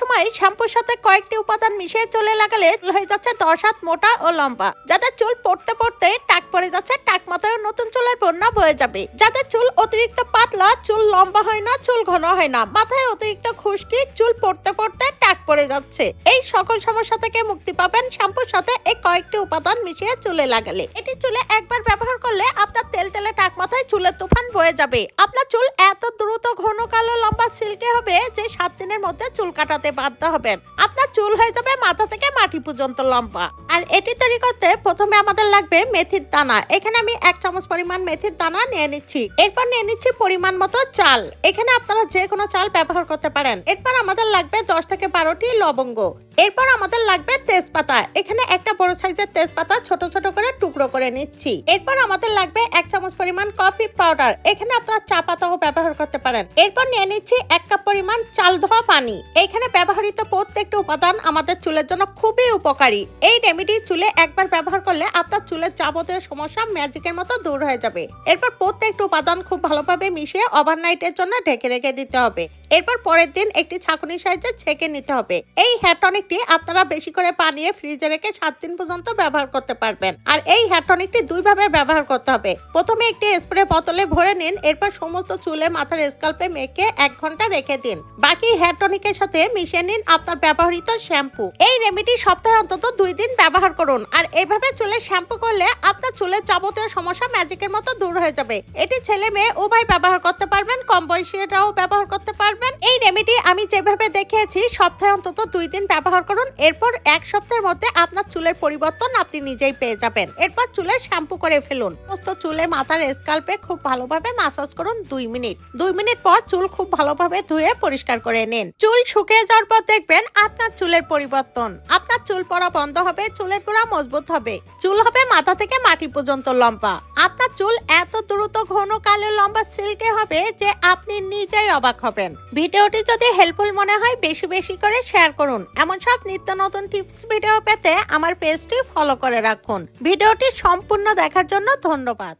সময় শ্যাম্পুর সাথে কয়েকটি উপাদান মিশিয়ে চুলে লাগালে চুল হয়ে যাচ্ছে দশ হাত মোটা ও লম্বা। যাদের চুল পড়তে পড়তে টাক পড়ে যাচ্ছে, টাক মাথায় নতুন চুলের বন্যা বয়ে যাবে। যাদের চুল অতিরিক্ত পাতলা, চুল লম্বা হয় না, চুল ঘন হয় না। মাথায় অতিরিক্ত খুশকি, চুল পড়তে পড়তে টাক পড়ে যাচ্ছে। এই সকল সমস্যা থেকে মুক্তি পাবেন শ্যাম্পুর সাথে এই কয়েকটি উপাদান মিশিয়ে চুলে লাগালে। এটি চুলে একবার ব্যবহার করলে আপনার তেল তেলে টাক মাথায় চুলের তুফান বয়ে যাবে। আপনার চুল এত ঘন কালো লম্বা সিল্কে হবে যে সাত দিনের মধ্যে চুল কাটাতে বাধ্য হবেন। আপনার চুল হয়ে যাবে মাথা থেকে মাটি পর্যন্ত লম্বা। আর এটি তৈরি করতে প্রথমে আমাদের লাগবে মেথির দানা। এখানে আমি এক চামচ পরিমাণ মেথির দানা নিয়ে নিচ্ছি। এরপর নিয়ে নিচ্ছি পরিমাণ মতো চাল। এখানে আপনারা যে কোনো চাল ব্যবহার করতে পারেন। এরপর আমাদের লাগবে দশ থেকে বারোটি লবঙ্গ। এরপর আমাদের লাগবে তেজপাতা। এখানে একটা বড় সাইজের তেজপাতা ছোট ছোট করে টুকরো করে নিচ্ছি। এরপর আমাদের লাগবে এক চামচ পরিমাণ কফি পাউডার। এখানে আপনারা চা পাতাও ব্যবহার করতে পারেন। এরপর নিয়ে নিচ্ছি এক কাপ পরিমাণ চাল ধোয়া পানি। এখানে ব্যবহৃত প্রত্যেকটা উপাদান আমাদের চুলের জন্য খুবই উপকারী। এই রেমেডি চুলে একবার ব্যবহার করলে আপনার চুলের যাবতীয় সমস্যা ম্যাজিকের মতো দূর হয়ে যাবে। এরপর প্রত্যেকটা উপাদান খুব ভালোভাবে মিশিয়ে ওভারনাইটের জন্য ঢেকে রেখে দিতে হবে। এরপর পরের দিন একটি ছাঁকুনির সাহায্যে ছেঁকে নিতে হবে। এই হেয়ার টনিকটি আপনারা বেশি করে পানিয়ে ফ্রিজে রেখে সাত দিন পর্যন্ত ব্যবহার করতে পারবেন। আর এই হেয়ার টনিকটি দুইভাবে ব্যবহার করতে হবে। প্রথমে একটি স্প্রে বোতলে ভরে নিন, এরপর সমস্ত চুলে মাথার স্কাল্পে মেখে এক ঘণ্টা রেখে দিন। বাকি হেয়ার টনিকের সাথে মিশিয়ে নিন আপনার ব্যবহৃত শ্যাম্পু এই রেমেডি সপ্তাহে অন্তত দুই দিন ব্যবহার করুন। আর এইভাবে চুলে শ্যাম্পু করলে আপনার চুলের যাবতীয় সমস্যা ম্যাজিকের মতো দূর হয়ে যাবে। এটি ছেলে মেয়ে উভয় ব্যবহার করতে পারবেন, কম বয়সীরাও ব্যবহার করতে পারবেন। এই রেমেডি আমি যেভাবে দেখিয়েছি, সপ্তাহে অন্তত দুই দিন ব্যবহার করুন। এরপর এক সপ্তাহের মধ্যে আপনার চুলের পরিবর্তন আপনি নিজেই পেয়ে যাবেন। এরপর চুলে শ্যাম্পু করে ফেলুন। সমস্ত চুলে মাথার স্কাল্পে খুব ভালোভাবে মাসাজ করুন দুই মিনিট। দুই মিনিট পর চুল খুব ভালোভাবে ধুয়ে পরিষ্কার করে নিন। চুল শুকিয়ে যাওয়ার পর দেখবেন আপনার চুলের পরিবর্তন। আপনার চুল পড়া বন্ধ হবে, চুলের গোড়া মজবুত হবে। চুল হবে মাথা থেকে মাটি পর্যন্ত লম্বা। আপনার চুল এত দ্রুত ঘন কালো লম্বা সিল্কে হবে যে আপনি নিজেই অবাক হবেন। ভিডিওটি যদি হেল্পফুল মনে হয়, বেশি বেশি করে শেয়ার করুন। এমন সব নিত্য নতুন টিপস ভিডিও পেতে আমার পেজটি ফলো করে রাখুন। ভিডিওটি সম্পূর্ণ দেখার জন্য ধন্যবাদ।